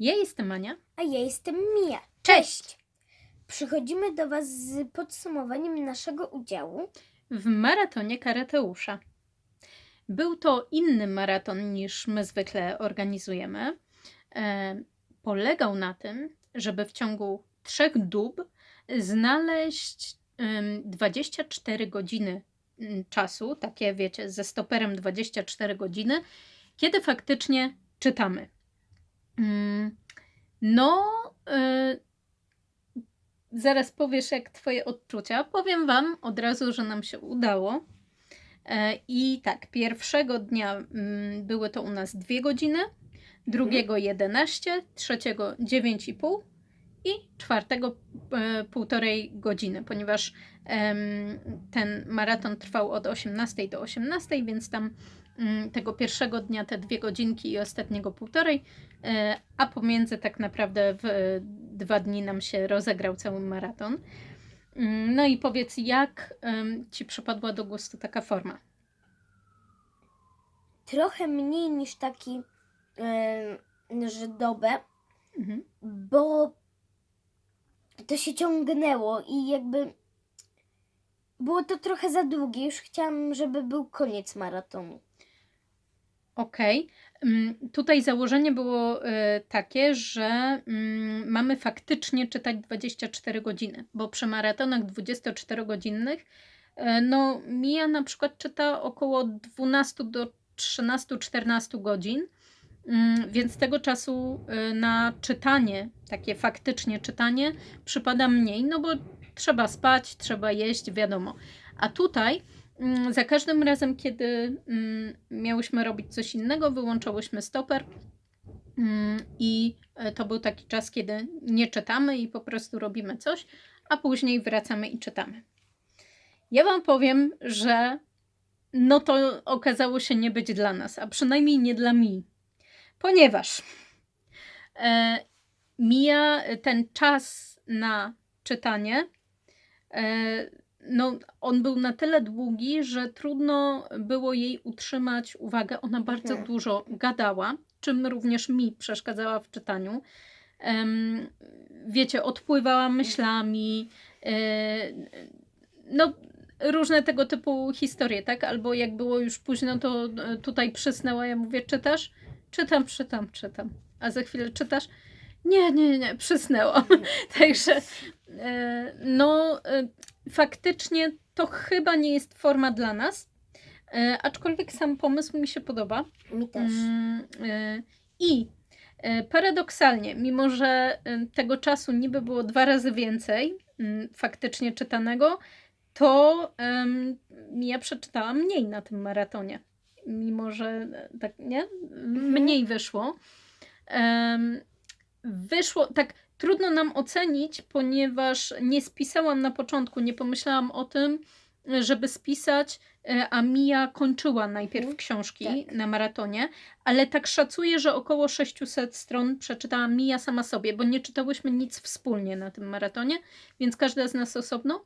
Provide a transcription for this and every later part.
Ja jestem Ania. A ja jestem Mia. Cześć! Przychodzimy do Was z podsumowaniem naszego udziału. w maratonie Karateusza. Był to inny maraton niż my zwykle organizujemy. E, polegał na tym, żeby w ciągu trzech dób znaleźć em, 24 godziny czasu, takie wiecie, ze stoperem 24 godziny, kiedy faktycznie czytamy. Mm, No, e, zaraz powiesz, jak Twoje odczucia. Powiem Wam od razu, że nam się udało. E, I tak, pierwszego dnia mm, były to u nas dwie godziny, drugiego 11, trzeciego 9,5 i czwartego e, półtorej godziny, ponieważ ten maraton trwał od 18 do 18, więc tam tego pierwszego dnia te dwie godzinki i ostatniego półtorej, e, a pomiędzy tak naprawdę w dwa dni nam się rozegrał cały maraton. Mm, No i powiedz, jak Ci przypadła do gustu taka forma? Trochę mniej niż taki, że dobę, Mhm. bo to się ciągnęło i jakby było to trochę za długie. Już chciałam, żeby był koniec maratonu. Okej. Mm, Tutaj założenie było e, takie, że mm, mamy faktycznie czytać 24 godziny, bo przy maratonach 24-godzinnych e, no Mija na przykład czyta około 12 do 13-14 godzin, mm, więc tego czasu e, na czytanie, takie faktycznie czytanie przypada mniej, no bo trzeba spać, trzeba jeść, wiadomo. A tutaj Za każdym razem, kiedy mm, miałyśmy robić coś innego, wyłączałyśmy stoper. Mm, I e, to był taki czas, kiedy nie czytamy i po prostu robimy coś, a później wracamy i czytamy. Ja Wam powiem, że no to okazało się nie być dla nas, a przynajmniej nie dla mi, ponieważ e, mija ten czas na czytanie. E, no, on był na tyle długi, że trudno było jej utrzymać uwagę. Ona bardzo Mhm. dużo gadała, czym również mi przeszkadzała w czytaniu. Em, wiecie, odpływała myślami. e, no, różne tego typu historie, tak? Albo jak było już późno, to e, tutaj przysnęła. Ja mówię, czytasz? Czytam, czytam, czytam. A za chwilę czytasz? Nie, nie, nie, przysnęłam. Także e, no, e, faktycznie to chyba nie jest forma dla nas, e, aczkolwiek sam pomysł mi się podoba. Mi też. Mm, e, I e, paradoksalnie, mimo że e, tego czasu niby było dwa razy więcej mm, faktycznie czytanego, to ja przeczytałam mniej na tym maratonie. Mimo, że e, tak, nie? Mniej wyszło. Wyszło, tak trudno nam ocenić, ponieważ nie spisałam na początku, nie pomyślałam o tym, żeby spisać, e, a Mia kończyła najpierw Mhm. książki Tak. na maratonie, ale tak szacuję, że około 600 stron przeczytała Mia sama sobie, bo nie czytałyśmy nic wspólnie na tym maratonie, więc każda z nas osobno.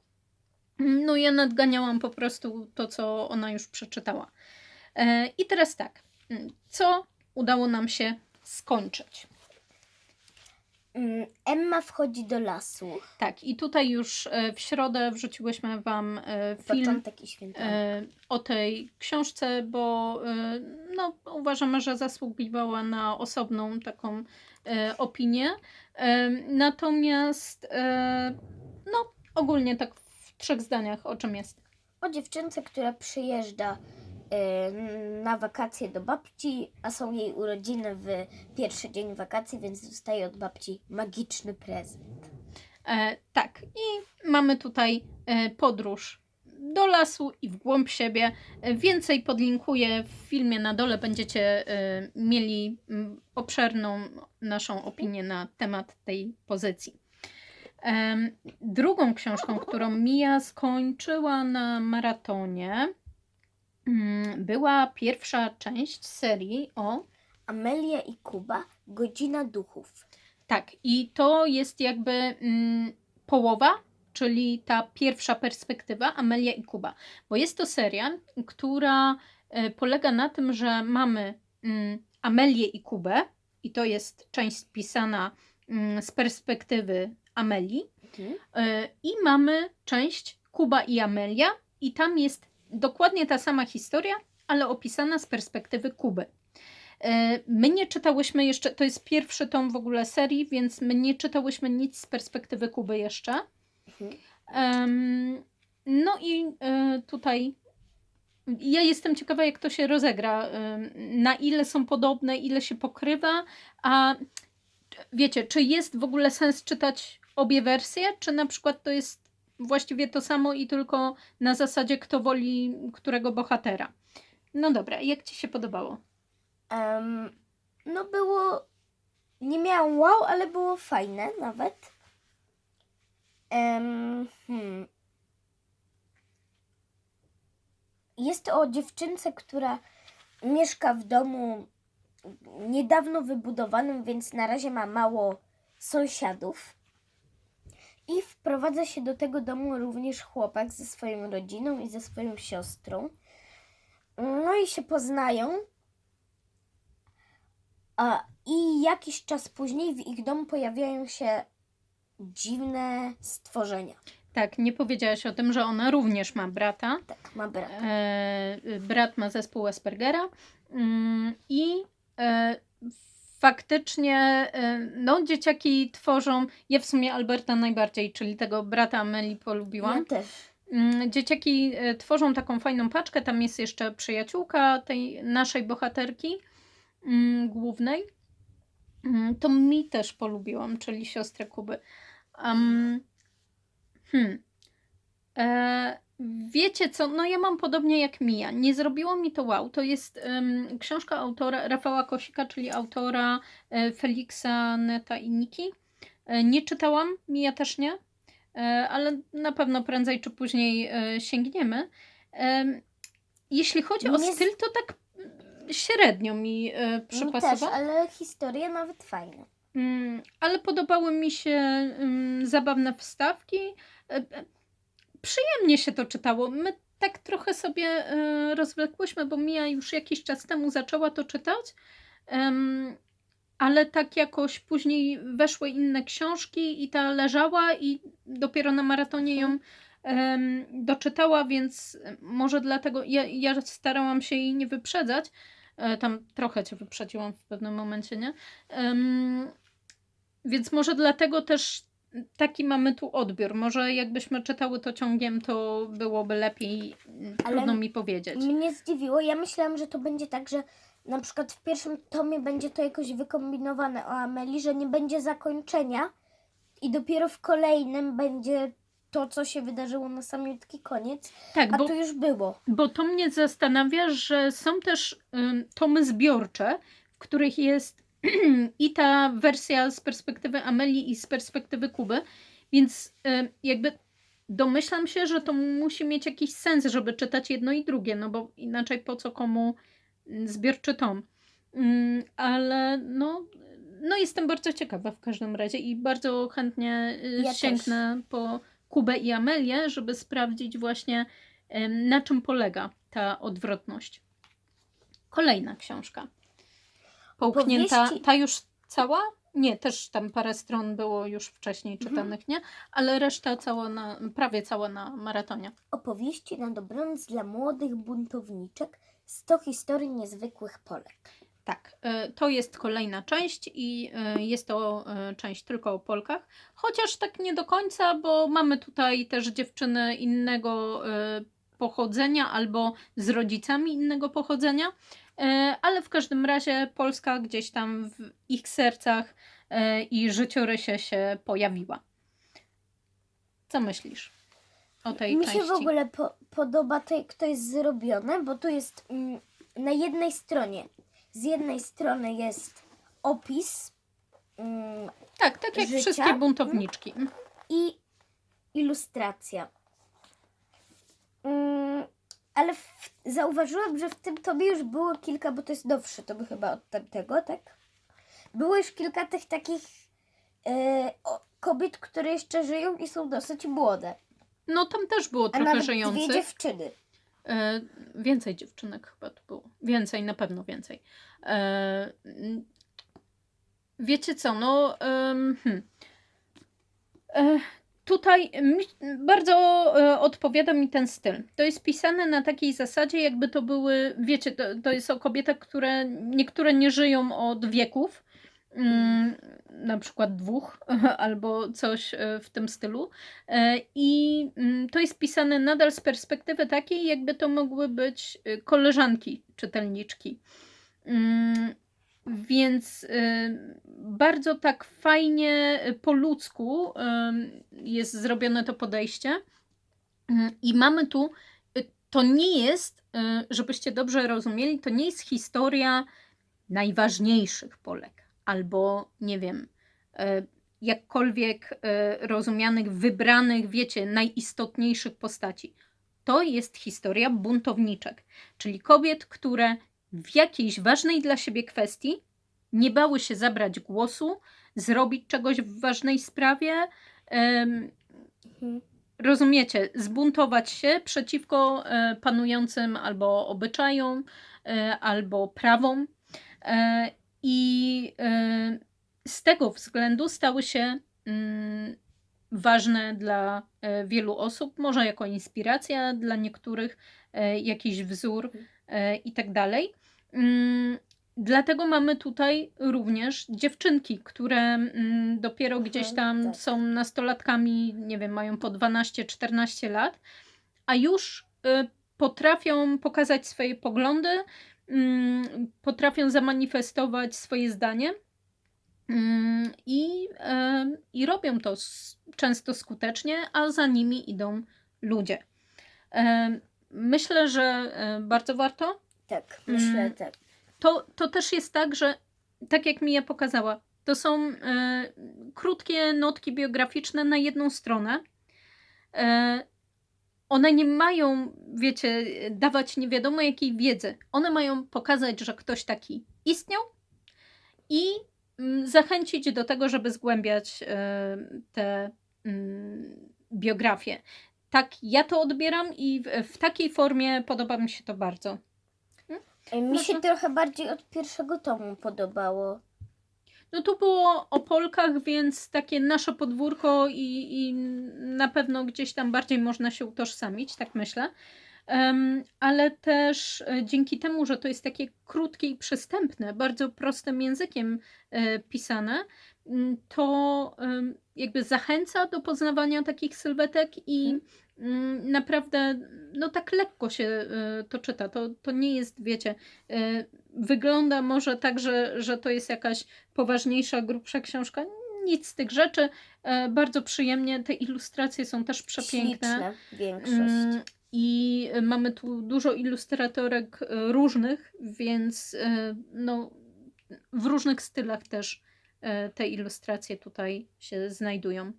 No ja nadganiałam po prostu to, co ona już przeczytała. E, I teraz tak, co udało nam się skończyć? Mm, Emma wchodzi do lasu. Tak, i tutaj już e, w środę wrzuciłyśmy Wam e, film Początek i e, o tej książce, bo no, uważamy, że zasługiwała na osobną taką opinię. Natomiast no, ogólnie tak w trzech zdaniach o czym jest. o dziewczynce, która przyjeżdża na wakacje do babci, a są jej urodziny w pierwszy dzień wakacji, więc dostaje od babci magiczny prezent. E, tak, i mamy tutaj e, podróż do lasu i w głąb siebie. E, Więcej podlinkuję w filmie na dole. Będziecie e, mieli obszerną naszą opinię na temat tej pozycji. Drugą książką, którą Mia skończyła na maratonie, była pierwsza część serii o Amelia i Kuba, Godzina Duchów. Tak, i to jest jakby mm, połowa, czyli ta pierwsza perspektywa Amelia i Kuba. Bo jest to seria, która e, polega na tym, że mamy mm, Amelię i Kubę, i to jest część spisana mm, z perspektywy Amelii. Mhm. E, I mamy część Kuba i Amelia, i tam jest dokładnie ta sama historia, ale opisana z perspektywy Kuby. E, My nie czytałyśmy jeszcze, to jest pierwszy tom w ogóle serii, więc my nie czytałyśmy nic z perspektywy Kuby jeszcze. Mhm. No i e, tutaj ja jestem ciekawa, jak to się rozegra, em, na ile są podobne, ile się pokrywa, a wiecie, czy jest w ogóle sens czytać obie wersje, czy na przykład to jest właściwie to samo i tylko na zasadzie kto woli którego bohatera. No dobra, jak ci się podobało? Em, no było. Nie miałam wow, ale było fajne nawet. Em, hmm. Jest o dziewczynce, która mieszka w domu niedawno wybudowanym, więc na razie ma mało sąsiadów. I wprowadza się do tego domu również chłopak ze swoją rodziną i ze swoją siostrą. No i się poznają. A, I jakiś czas później w ich domu pojawiają się dziwne stworzenia. Tak, nie powiedziałaś o tym, że ona również ma brata. Tak, ma brat. E, brat ma zespół Aspergera mm, i e, faktycznie e, no, dzieciaki tworzą, ja w sumie Alberta najbardziej, czyli tego brata Ameli polubiłam. Ja też. Mm, Dzieciaki e, tworzą taką fajną paczkę. Tam jest jeszcze przyjaciółka tej naszej bohaterki mm, głównej. Mm, To mi też polubiłam, czyli siostrę Kuby. Um, hmm. e, wiecie co? No ja mam podobnie jak Mia. Nie zrobiło mi to wow. To jest em, książka autora Rafała Kosika, czyli autora e, Feliksa, Neta i Niki. E, nie czytałam, Mia też nie. E, ale na pewno prędzej czy później e, sięgniemy. Em, Jeśli chodzi o styl, to tak mm, średnio mi e, Mi też, przypasował. ale historia nawet fajna. Mm, ale podobały mi się mm, zabawne wstawki. E, e, Przyjemnie się to czytało. My tak trochę sobie e, rozwlekłyśmy, bo Mia już jakiś czas temu zaczęła to czytać. Ale tak jakoś później weszły inne książki i ta leżała i dopiero na maratonie ją em, doczytała, więc może dlatego ja, ja starałam się jej nie wyprzedzać. E, Tam trochę cię wyprzedziłam w pewnym momencie, nie? Więc może dlatego też taki mamy tu odbiór. Może jakbyśmy czytały to ciągiem, to byłoby lepiej. Ale Trudno mi powiedzieć. Mnie zdziwiło. Ja myślałam, że to będzie tak, że na przykład w pierwszym tomie będzie to jakoś wykombinowane o Ameli, że nie będzie zakończenia i dopiero w kolejnym będzie to, co się wydarzyło na samiutki koniec, Tak, a bo, to już było. bo to mnie zastanawia, że są też tomy zbiorcze, w których jest i ta wersja z perspektywy Amelii i z perspektywy Kuby, więc ym, jakby domyślam się, że to musi mieć jakiś sens, żeby czytać jedno i drugie, no bo inaczej po co komu mm, zbiorczy tom. Ym, ale no, no jestem bardzo ciekawa w każdym razie i bardzo chętnie y, Ja też. sięgnę po Kubę i Amelię, żeby sprawdzić właśnie na czym polega ta odwrotność. Kolejna książka. Połknięta, Powieści- ta już cała? Nie, też tam parę stron było już wcześniej Mhm. czytanych, nie? Ale reszta cała na, prawie cała na maratonie. Opowieści na dobranoc dla młodych buntowniczek. 100 historii niezwykłych Polek. Tak, y, to jest kolejna część i y, jest to y, część tylko o Polkach. Chociaż tak nie do końca, bo mamy tutaj też dziewczyny innego pochodzenia albo z rodzicami innego pochodzenia, ale w każdym razie Polska gdzieś tam w ich sercach y, i życiorysie się pojawiła. Co myślisz o tej Mi części? się w ogóle po, podoba to, jak to jest zrobione, bo tu jest mm, na jednej stronie. Z jednej strony jest opis mm, Tak, tak jak życia. wszystkie buntowniczki. i ilustracja. Mm, ale w, zauważyłam, że w tym tobie już było kilka, bo to jest nowszy to chyba od tamtego, tak? Było już kilka tych takich e, o, kobiet, które jeszcze żyją i są dosyć młode. No tam też było A trochę nawet żyjących. dwie dziewczyny. E, więcej dziewczynek chyba tu było. Więcej, na pewno więcej. E, wiecie co, no em, hmm. E, tutaj bardzo e, odpowiada mi ten styl. To jest pisane na takiej zasadzie, jakby to były, wiecie, to, to jest o kobietach, które niektóre nie żyją od wieków, mm, na przykład dwóch, albo coś e, w tym stylu. E, I mm, to jest pisane nadal z perspektywy takiej, jakby to mogły być koleżanki czytelniczki. Więc y, bardzo tak fajnie y, po ludzku y, jest zrobione to podejście. I mamy tu, to nie jest, żebyście dobrze rozumieli, to nie jest historia najważniejszych Polek, albo nie wiem, jakkolwiek rozumianych, wybranych, wiecie, najistotniejszych postaci. To jest historia buntowniczek, czyli kobiet, które w jakiejś ważnej dla siebie kwestii nie bały się zabrać głosu, zrobić czegoś w ważnej sprawie. Mhm. rozumiecie, zbuntować się przeciwko e, panującym albo obyczajom, e, albo prawom. E, I e, z tego względu stały się mm, ważne dla e, wielu osób, może jako inspiracja dla niektórych, e, jakiś wzór e, i tak dalej. Mm, Dlatego mamy tutaj również dziewczynki, które mm, dopiero Mhm, gdzieś tam tak. są nastolatkami, nie wiem, mają po 12-14 lat, a już y, potrafią pokazać swoje poglądy, mm, potrafią zamanifestować swoje zdanie. I, em, I robią to często skutecznie, a za nimi idą ludzie. Em, Myślę, że bardzo warto. Tak, myślę Mm. tak. To, to też jest tak, że tak jak Mija pokazała, to są e, krótkie notki biograficzne na jedną stronę. E, one nie mają, wiecie, dawać nie wiadomo jakiej wiedzy. One mają pokazać, że ktoś taki istniał i mm, zachęcić do tego, żeby zgłębiać e, te mm, biografie. Tak ja to odbieram i w, w takiej formie podoba mi się to bardzo. Mi się Proszę. trochę bardziej od pierwszego tomu podobało. No tu było o Polkach, więc takie nasze podwórko i, i na pewno gdzieś tam bardziej można się utożsamić, tak myślę. Em, ale też e, dzięki temu, że to jest takie krótkie i przystępne, bardzo prostym językiem e, pisane, m, to jakby zachęca do poznawania takich sylwetek i mm, naprawdę no tak lekko się e, to czyta. To, to nie jest, wiecie, e, wygląda może tak, że, że to jest jakaś poważniejsza, grubsza książka. Nic z tych rzeczy. E, bardzo przyjemnie. Te ilustracje są też przepiękne. Śliczne, większość. Mm, I mamy tu dużo ilustratorek różnych, więc no, w różnych stylach też te ilustracje tutaj się znajdują.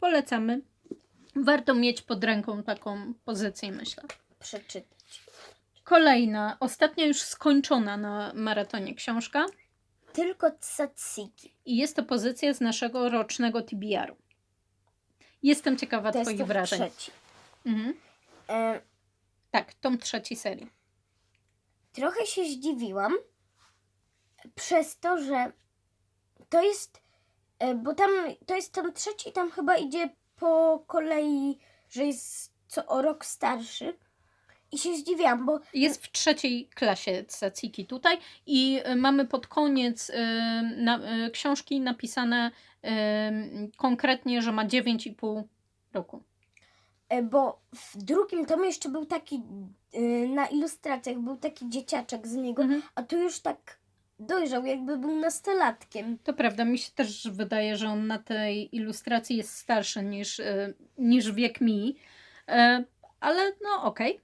Polecamy. Warto mieć pod ręką taką pozycję, myślę. Przeczytać. Kolejna, ostatnia już skończona na maratonie książka. Tylko tzatziki. I jest to pozycja z naszego rocznego TBR-u. Jestem ciekawa To jest Twoich to wrażeń. trzeci. Mhm. E, Tak, tom trzeciej serii. trochę się zdziwiłam przez to, że to jest, e, bo tam to jest tam trzeci, tam chyba idzie po kolei, że jest co o rok starszy. I się zdziwiłam, bo Jest w trzeciej klasie Tsaciki tutaj i y, mamy pod koniec y, na, y, książki napisane y, konkretnie, że ma 9,5 roku. E, Bo w drugim tomie jeszcze był taki, y, na ilustracjach był taki dzieciaczek z niego, Mhm. a tu już tak dojrzał, jakby był nastolatkiem. To prawda, mi się też wydaje, że on na tej ilustracji jest starszy niż, y, niż wiek mi, Y, ale no okej.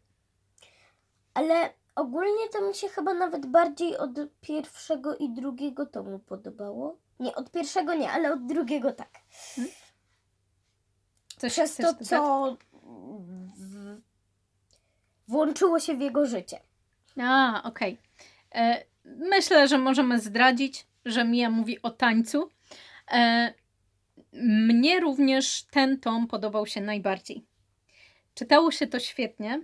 Ale ogólnie to mi się chyba nawet bardziej od pierwszego i drugiego tomu podobało. Nie, od pierwszego nie, ale od drugiego tak. Coś Przez to, dodać? co w... włączyło się w jego życie. A, okej. E, Myślę, że możemy zdradzić, że Mia mówi o tańcu. E, Mnie również ten tom podobał się najbardziej. Czytało się to świetnie.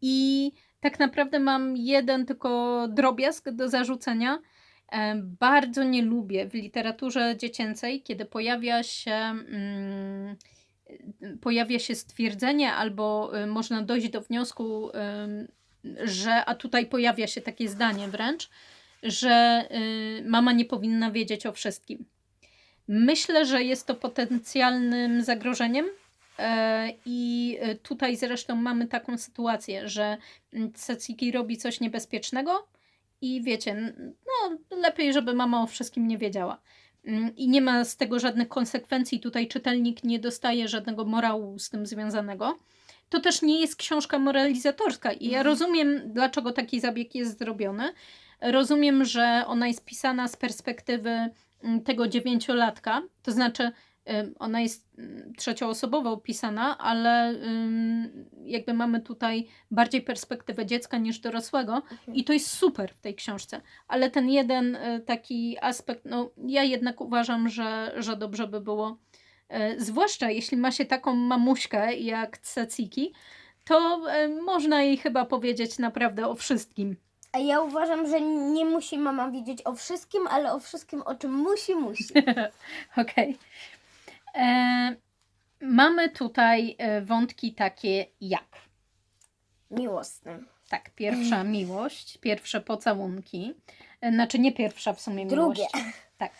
I tak naprawdę mam jeden tylko drobiazg do zarzucenia. E, Bardzo nie lubię w literaturze dziecięcej, kiedy pojawia się, mm, pojawia się stwierdzenie albo y, można dojść do wniosku, że, a tutaj pojawia się takie zdanie wręcz, że y, mama nie powinna wiedzieć o wszystkim. Myślę, że jest to potencjalnym zagrożeniem. e, I y, tutaj zresztą mamy taką sytuację, że mm, Ceciki robi coś niebezpiecznego, i wiecie, no lepiej, żeby mama o wszystkim nie wiedziała. Mm, I nie ma z tego żadnych konsekwencji. Tutaj czytelnik nie dostaje żadnego morału z tym związanego. To też nie jest książka moralizatorska. I ja Mhm. rozumiem, dlaczego taki zabieg jest zrobiony. Rozumiem, że ona jest pisana z perspektywy mm, tego dziewięciolatka. To znaczy, ona jest mm, trzecioosobowo opisana, ale jakby mamy tutaj bardziej perspektywę dziecka niż dorosłego. I to jest super w tej książce, ale ten jeden y, taki aspekt, no ja jednak uważam, że, że dobrze by było, zwłaszcza jeśli ma się taką mamuśkę jak Ceciki, to y, można jej chyba powiedzieć naprawdę o wszystkim. A ja uważam, że nie musi mama wiedzieć o wszystkim, ale o wszystkim, o czym musi, musi. Okej. E, Mamy tutaj e, wątki takie jak, Miłosny. tak, pierwsza miłość, pierwsze pocałunki, e, znaczy nie pierwsza w sumie Drugie. miłość. Tak.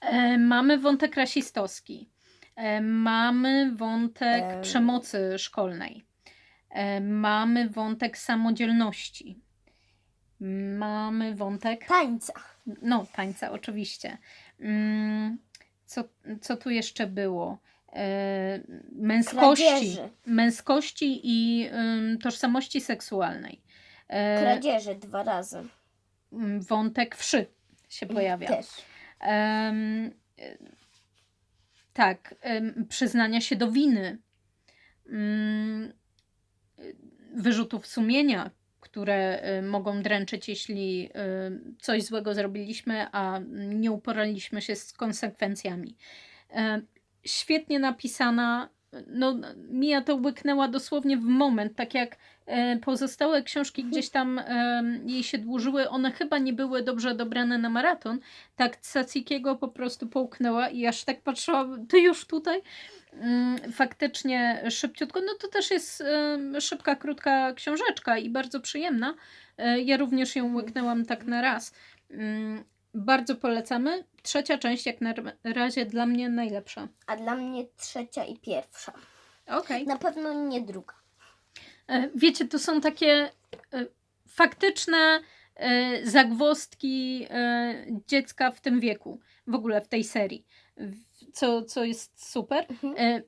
E, mamy wątek rasistowski. E, mamy wątek Em. przemocy szkolnej. E, mamy wątek samodzielności. Mamy wątek. Tańca. No, tańca, oczywiście. Mm, Co, co tu jeszcze było? E, męskości. Kradzieży. Męskości i tożsamości seksualnej. E, Kradzieży dwa razy. wątek wszy się pojawia. Też. Tak, przyznania się do winy, mm, wyrzutów sumienia, które mogą dręczyć, jeśli coś złego zrobiliśmy, a nie uporaliśmy się z konsekwencjami. Świetnie napisana. No, Mia to łyknęła dosłownie w moment, tak jak e, pozostałe książki gdzieś tam jej się dłużyły, one chyba nie były dobrze dobrane na maraton, tak Cacikiego po prostu połknęła i aż tak patrzyłam, ty już tutaj? Mm, Faktycznie szybciutko, no to też jest szybka, krótka książeczka i bardzo przyjemna. E, Ja również ją łyknęłam tak na raz. Mm, Bardzo polecamy. Trzecia część jak na razie dla mnie najlepsza. A dla mnie trzecia i pierwsza. Okej. Na pewno nie druga. E, Wiecie, to są takie e, faktyczne e, zagwozdki dziecka w tym wieku, w ogóle w tej serii, co, co jest super. Mhm.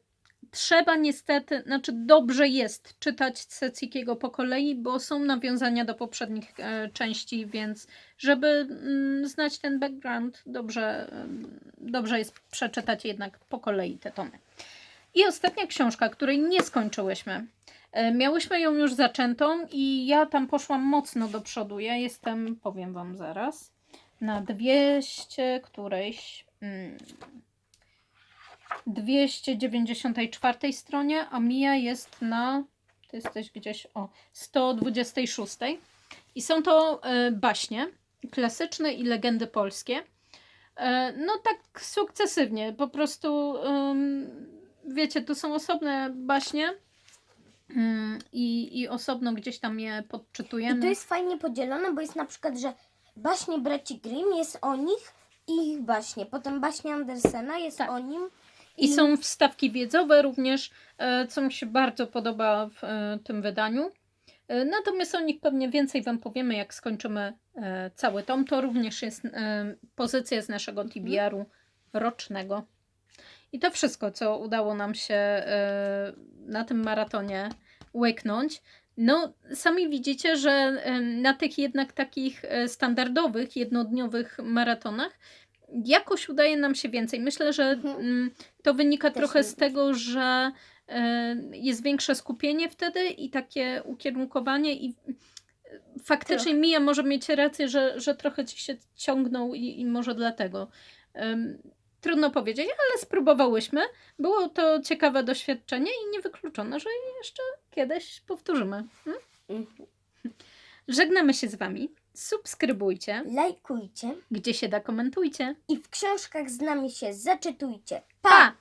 Trzeba niestety, znaczy dobrze jest czytać Cecikiego po kolei, bo są nawiązania do poprzednich e, części, więc żeby mm, znać ten background, dobrze, em, dobrze jest przeczytać jednak po kolei te tomy. I ostatnia książka, której nie skończyłyśmy. E, Miałyśmy ją już zaczętą i ja tam poszłam mocno do przodu. Ja jestem, powiem Wam zaraz, na 200 którejś. Mm, 294 stronie, a Mia jest na. Ty jesteś gdzieś o 126. I są to e, baśnie klasyczne i legendy polskie. E, no tak sukcesywnie, po prostu wiecie, to są osobne baśnie ym, i, i osobno gdzieś tam je I podczytujemy. to jest fajnie podzielone, bo jest na przykład, że baśnie braci Grimm jest o nich i ich baśnie. Potem baśnie Andersena jest Tak. o nim. I są wstawki wiedzowe również, e, co mi się bardzo podoba w e, tym wydaniu. E, Natomiast o nich pewnie więcej Wam powiemy, jak skończymy cały tom. To również jest pozycja z naszego TBR-u rocznego. I to wszystko, co udało nam się na tym maratonie łyknąć. No, sami widzicie, że na tych jednak takich standardowych, jednodniowych maratonach jakoś udaje nam się więcej. Myślę, że Mhm. mm, to wynika Też trochę z tego, że e, jest większe skupienie wtedy i takie ukierunkowanie i e, faktycznie Mija może mieć rację, że, że trochę ci się ciągnął i, i może dlatego. Em, Trudno powiedzieć, ale spróbowałyśmy. Było to ciekawe doświadczenie i niewykluczone, że jeszcze kiedyś powtórzymy. Hmm? Mhm. Żegnamy się z Wami. Subskrybujcie, lajkujcie gdzie się da komentujcie. i w książkach z nami się zaczytujcie. Pa!